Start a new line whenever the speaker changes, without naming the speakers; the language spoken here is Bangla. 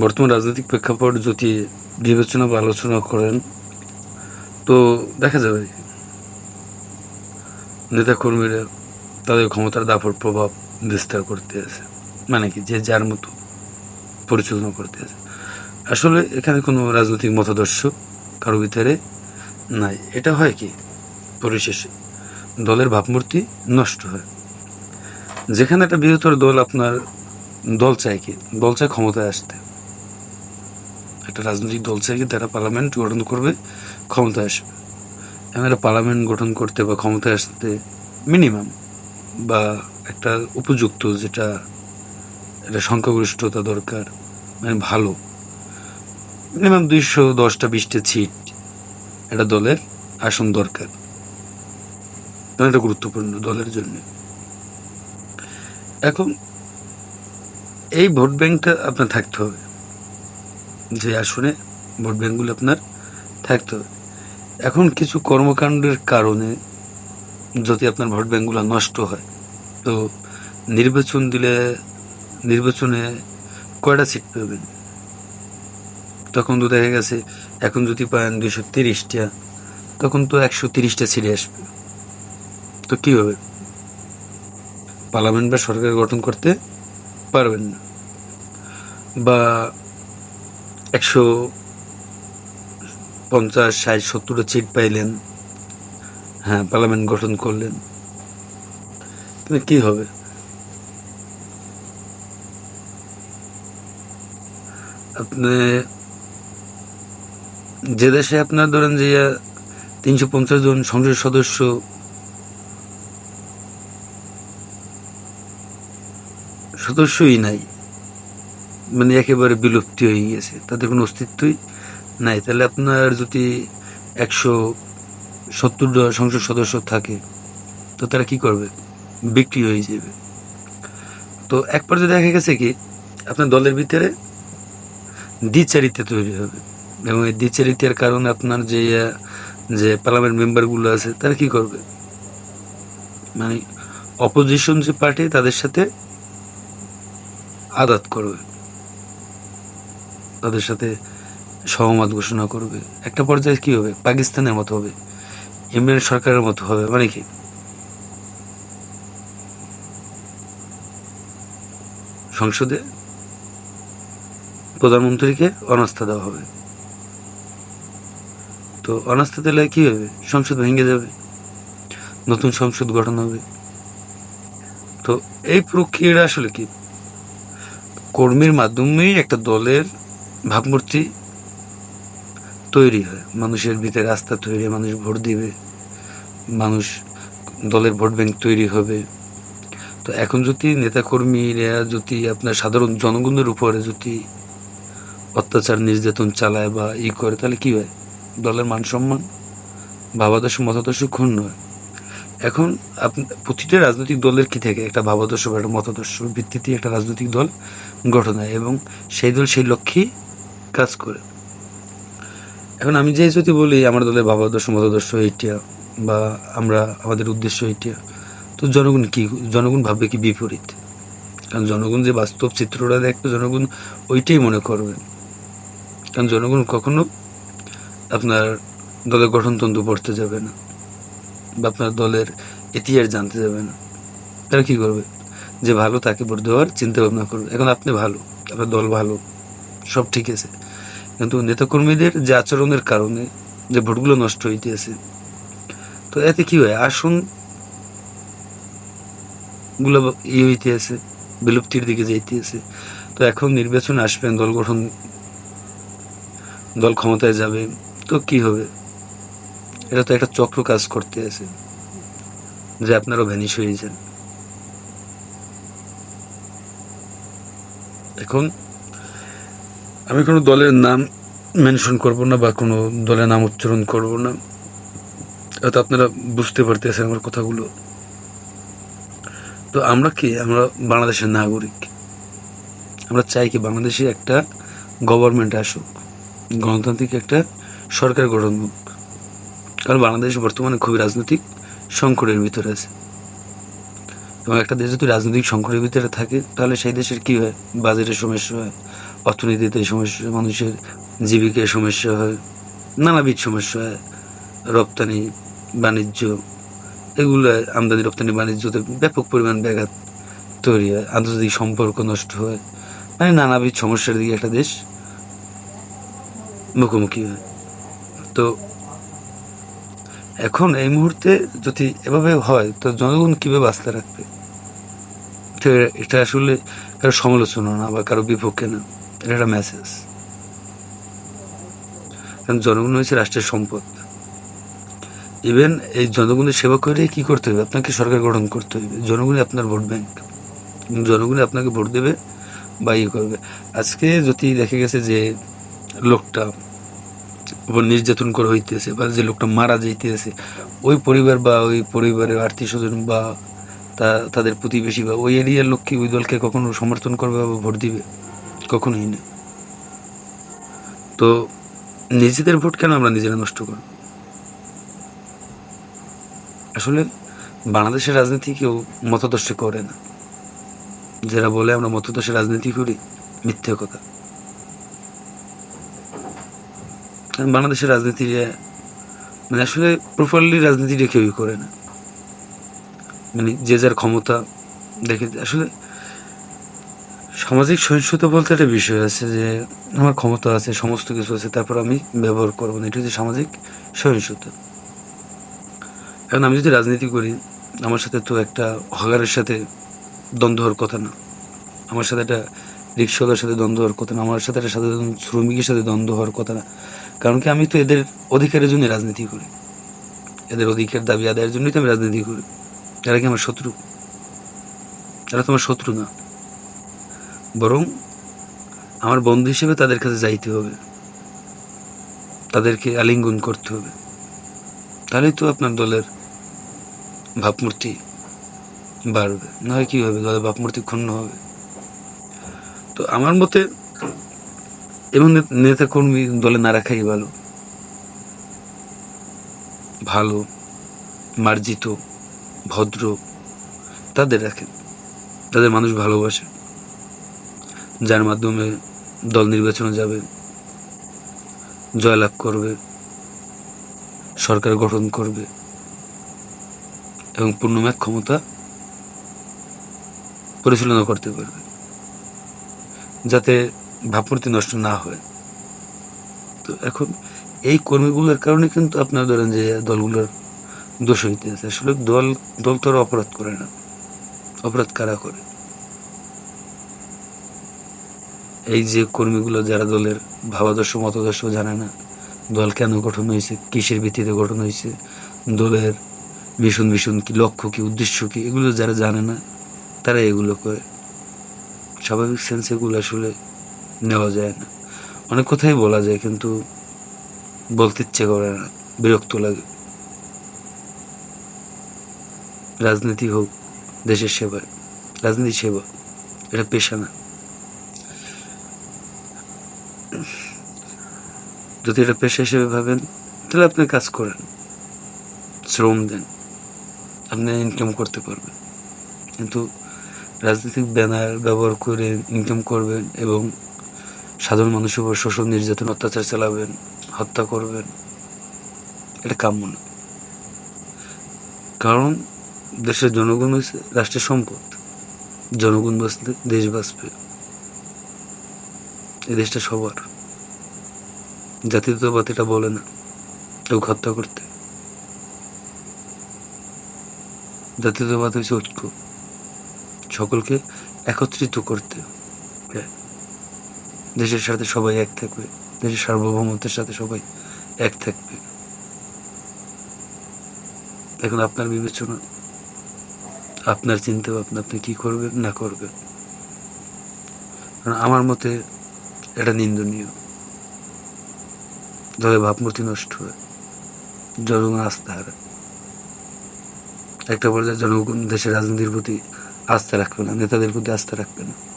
বর্তমান রাজনৈতিক প্রেক্ষাপট যদি বিবেচনা বা আলোচনা করেন, তো দেখা যাবে নেতাকর্মীরা তাদের ক্ষমতার দাপট প্রভাব বিস্তার করতে আছে। মানে কি? যে যার মতো পরিচালনা করতে আছে। আসলে এখানে কোনো রাজনৈতিক মতাদর্শ কারও ভিতরে নাই। এটা হয় কি? পরিশেষে দলের ভাবমূর্তি নষ্ট হয়। যেখানে একটা বৃহত্তর দল আপনার দল চায় কি? দল চায় ক্ষমতায় আসতে। একটা রাজনৈতিক দল চায় কি তারা পার্লামেন্ট গঠন করবে, ক্ষমতায় আসবে। এখন একটা পার্লামেন্ট গঠন করতে বা ক্ষমতায় আসতে মিনিমাম বা একটা উপযুক্ত যেটা, একটা সংখ্যাগরিষ্ঠতা দরকার মানে ভালো। মিনিমাম দুইশো দশটা বিশটা সিট একটা দলের আসন দরকার। কারণ এটা গুরুত্বপূর্ণ দলের জন্য। এখন এই ভোট ব্যাংকটা আপনার থাকতে হবে। যে আসনে ভোট ব্যাংকগুলো আপনার থাকতে হবে। এখন কিছু কর্মকাণ্ডের কারণে যদি আপনার ভোট ব্যাংকগুলো নষ্ট হয়, তো নির্বাচন দিলে, নির্বাচনে কয়টা সিট পাবেন? তখন তো দেখা গেছে, এখন যদি পান দুশো তিরিশটা, তখন তো একশো তিরিশটা সিটে আসবে। তো কী হবে? পার্লামেন্ট বা সরকার গঠন করতে পারবেন না। বা একশো পঞ্চাশ, ষাট সত্তরটা সিট পাইলেন। হ্যাঁ পার্লামেন্ট গঠন করলেন। কিন্তু কি হবে? আপনি যে দেশে আপনার ধরেন যে তিনশো পঞ্চাশ জন সংসদ সদস্য, সদস্যই নাই। মানে একেবারে বিলুপ্তি হয়ে গেছে তাদের কোনো অস্তিত্বই নাই। তাহলে আপনার যদি একশো সত্তর সংসদ সদস্য থাকে, তো তারা কি করবে? বিক্রি হয়ে যাবে। তো এক পর্যায়ে দেখা গেছে কি, আপনার দলের ভিতরে দ্বিচারিত্ব তৈরি হবে। এবং এই দ্বিচারিত্বের কারণে আপনার যে যে পার্লামেন্ট মেম্বারগুলো আছে, তারা কি করবে? মানে অপোজিশন যে পার্টি, তাদের সাথে আদাত করবে। তাদের সাথে সহমত ঘোষণা করবে। একটা পর্যায়ে কি হবে? পাকিস্তানের মতো হবে? ইমরান সরকারের মতো হবে? মানে কি? সংসদে প্রধানমন্ত্রীকে অনাস্থা দেওয়া হবে। তো অনাস্থা দিলে কি হবে? সংসদ ভেঙে যাবে। নতুন সংসদ গঠন হবে। তো এই প্রক্রিয়াটা আসলে কি? কর্মীর মাধ্যমেই একটা দলের ভাবমূর্তি তৈরি হয়। মানুষের ভিতরে রাস্তা তৈরি, মানুষ ভোট দিবে, মানুষ দলের ভোট ব্যাংক তৈরি হবে। তো এখন যদি নেতাকর্মীরা যদি আপনার সাধারণ জনগণের উপরে যদি অত্যাচার, নির্যাতন চালায় বা ই করে, তাহলে কি হয়? দলের মান সম্মান, ভাবাদর্শ, মতাদর্শ ক্ষুণ্ণ হয়। এখন প্রতিটা রাজনৈতিক দলের কি থাকে? একটা ভাবাদর্শ বা একটা মতাদর্শ ভিত্তিতে একটা রাজনৈতিক দল গঠন হয় এবং সেই দল সেই লক্ষ্যেই কাজ করে। এখন আমি যে যদি বলি, আমার দলের ভাবাদর্শ মতাদর্শ এইটা বা আমরা, আমাদের উদ্দেশ্য এইটা তো জনগণ কি, জনগণ ভাববে কি বিপরীত? কারণ জনগণ যে বাস্তব চিত্রটা দেখবে জনগণ ওইটাই মনে করবে। কারণ জনগণ কখনো আপনার দলের গঠনতন্ত্র পড়তে যাবে না বা আপনার দলের ইতিহাস জানতে যাবে না। তারা কি করবে? যে ভালো তাকে ভোট দেওয়ার চিন্তা ভাবনা করবে। এখন আপনি ভালো, আপনার দল ভালো, সব ঠিক আছে। কিন্তু নেতাকর্মীদের যে আচরণের কারণে যে ভোটগুলো নষ্ট হইতেছে, তো এতে কি হয়? আসনগুলো ই হইতে আছে বিলুপ্তির দিকে যাইতে আছে তো এখন নির্বাচন আসবেন দল গঠন, দল ক্ষমতায় যাবে, তো কি হবে? এটা তো একটা চক্র কাজ করতে আছে যে আপনারও ভ্যানিশ হয়ে যান। এখন আমি কোনো দলের নাম মেনশন করব না বা কোনো দলের নাম উচ্চারণ করব না। হয়তো আপনারা বুঝতে পারতেছেন আমার কথাগুলো। তো আমরা কি? আমরা বাংলাদেশের নাগরিক। আমরা চাই কি বাংলাদেশে একটা গভর্নমেন্ট আসুক, গণতান্ত্রিক একটা সরকার গঠন হোক। কারণ বাংলাদেশ বর্তমানে খুবই রাজনৈতিক সংকটের ভিতরে আছে। এবং একটা দেশ যদি রাজনৈতিক সংকটের ভিতরে থাকে, তাহলে সেই দেশের কি হয়? বাজেটের সমস্যা হয়। অর্থনীতিতে সমস্যা, মানুষের জীবিকায় সমস্যা হয়, নানাবিধ সমস্যা হয়, রপ্তানি, বাণিজ্য, এগুলো আমদানি, রপ্তানি, বাণিজ্যতে ব্যাপক পরিমাণ ব্যাঘাত তৈরি হয়, আন্তর্জাতিক সম্পর্ক নষ্ট হয় মানে নানাবিধ সমস্যার দিকে একটা দেশ মুখোমুখি হয়। তো এখন এই মুহূর্তে যদি এভাবে হয়, তো জনগণ কীভাবে আস্থা রাখবে? এটা আসলে কারও সমালোচনা না বা কারও বিপক্ষে না। এটা একটা মেসেজ কারণ জনগণ হয়েছে রাষ্ট্রের সম্পদ। ইভেন এই জনগণের সেবা করে কি করতে হবে? আপনাকে সরকার গঠন করতে হবে। জনগণই আপনার ভোট ব্যাংক জনগণই আপনাকে ভোট দেবে বা ইয়ে করবে। আজকে যদি দেখে গেছে যে লোকটা নির্যাতন করা হইতেছে বা যে লোকটা মারা যাইতেছে, ওই পরিবার বা ওই পরিবারের আত্মীয় স্বজন বা তা, তাদের প্রতিবেশী বা ওই এরিয়ার লোক কি ওই দলকে কখনো সমর্থন করবে বা ভোট দিবে? কখনোই না। তো নিজেদের ভোট কেন আমরা নিজেরা নষ্ট করব? আসলে বাংলাদেশের রাজনীতি কেউ মতদর্শ করে না। যারা বলে আমরা মতদর্শে রাজনীতি করি, মিথ্যে কথা। বাংলাদেশের রাজনীতি মানে আসলে প্রপারলি রাজনীতিটা কেউই করে না। মানে যে যার ক্ষমতা দেখে, আসলে সামাজিক সহিষ্ণুতা বলতে একটা বিষয় আছে যে, আমার ক্ষমতা আছে, সমস্ত কিছু আছে, তারপর আমি ব্যবহার করব না। এটা হচ্ছে সামাজিক সহিষ্ণুতা। এখন আমি যদি রাজনীতি করি, আমার সাথে তো একটা হগারের সাথে দ্বন্দ্ব হওয়ার কথা না। আমার সাথে একটা রিক্সাওয়ালার সাথে দ্বন্দ্ব হওয়ার কথা না। আমার সাথে একটা সাধারণ শ্রমিকের সাথে দ্বন্দ্ব হওয়ার কথা না। কারণ কি, আমি তো এদের অধিকারের জন্য রাজনীতি করি। এদের অধিকার, দাবি আদায়ের জন্যই তো আমি রাজনীতি করি। এরা কি আমার শত্রু? এরা তোমার শত্রু না। বরং আমার বন্ধু হিসেবে তাদের কাছে যাইতে হবে। তাদেরকে আলিঙ্গন করতে হবে। তাহলেই তো আপনার দলের ভাবমূর্তি বাড়বে। না হয় কি হবে? দলের ভাবমূর্তি ক্ষুণ্ণ হবে। তো আমার মতে এবং নেতা কর্মী দলে না রাখাই ভালো। ভালো, মার্জিত, ভদ্র তাদের রাখেন। তাদের মানুষ ভালোবাসে যার মাধ্যমে দল নির্বাচনে যাবে, জয়লাভ করবে, সরকার গঠন করবে এবং পূর্ণমেয়াদ ক্ষমতা পরিচালনা করতে পারবে, যাতে ভাবমূর্তি নষ্ট না হয়। তো এখন এই কর্মীগুলোর কারণে কিন্তু আপনারা ধরেন যে দলগুলোর দোষ হইতেছে। আসলে দল দল তো অপরাধ করে না। অপরাধ কারা করে? এই যে কর্মীগুলো যারা দলের ভাবাদর্শ, মতাদর্শ জানে না, দল কেন গঠন হয়েছে, কিসের ভিত্তিতে গঠন হয়েছে, দলের ভীষণ ভীষণ কি লক্ষ্য কি, উদ্দেশ্য কি, এগুলো যারা জানে না তারা এগুলো করে। স্বাভাবিক সেন্স এগুলো আসলে নেওয়া যায় না। অনেক কথাই বলা যায়, কিন্তু বলতে ইচ্ছে করে না, বিরক্ত লাগে। রাজনীতি হোক, দেশের সেবায় রাজনীতি সেবা, এটা পেশা না। যদি এটা পেশা হিসেবে ভাবেন, তাহলে আপনি কাজ করেন। শ্রম দেন। আপনি ইনকাম করতে পারবেন। কিন্তু রাজনৈতিক ব্যানার ব্যবহার করে ইনকাম করবেন এবং সাধারণ মানুষের উপর শোষণ, নির্যাতন, অত্যাচার চালাবেন, হত্যা করবেন, এটা কাম্য না। কারণ দেশের জনগণ হচ্ছে রাষ্ট্রের সম্পদ। জনগণ বাঁচলে দেশ বাঁচবে। এই দেশটা সবার। জাতীয়তাবাদ এটা বলে না, কেউ হত্যা করতে। জাতিত্ববাদ হচ্ছে ঐক্য। সকলকে একত্রিত করতে। দেশের সাথে সবাই এক থাকবে, দেশের সার্বভৌমত্বের সাথে সবাই এক থাকবে। এখন আপনার বিবেচনা, আপনার চিন্তা ভাবনা আপনি কি করবেন, না করবেন? কারণ আমার মতে এটা নিন্দনীয়। দলের ভাবমূর্তি নষ্ট হয়। জনগণ আস্থা হারায়। একটা পর্যায়ে জনগণ দেশের রাজনীতির প্রতি আস্থা রাখবে না, নেতাদের প্রতি আস্থা রাখবে না।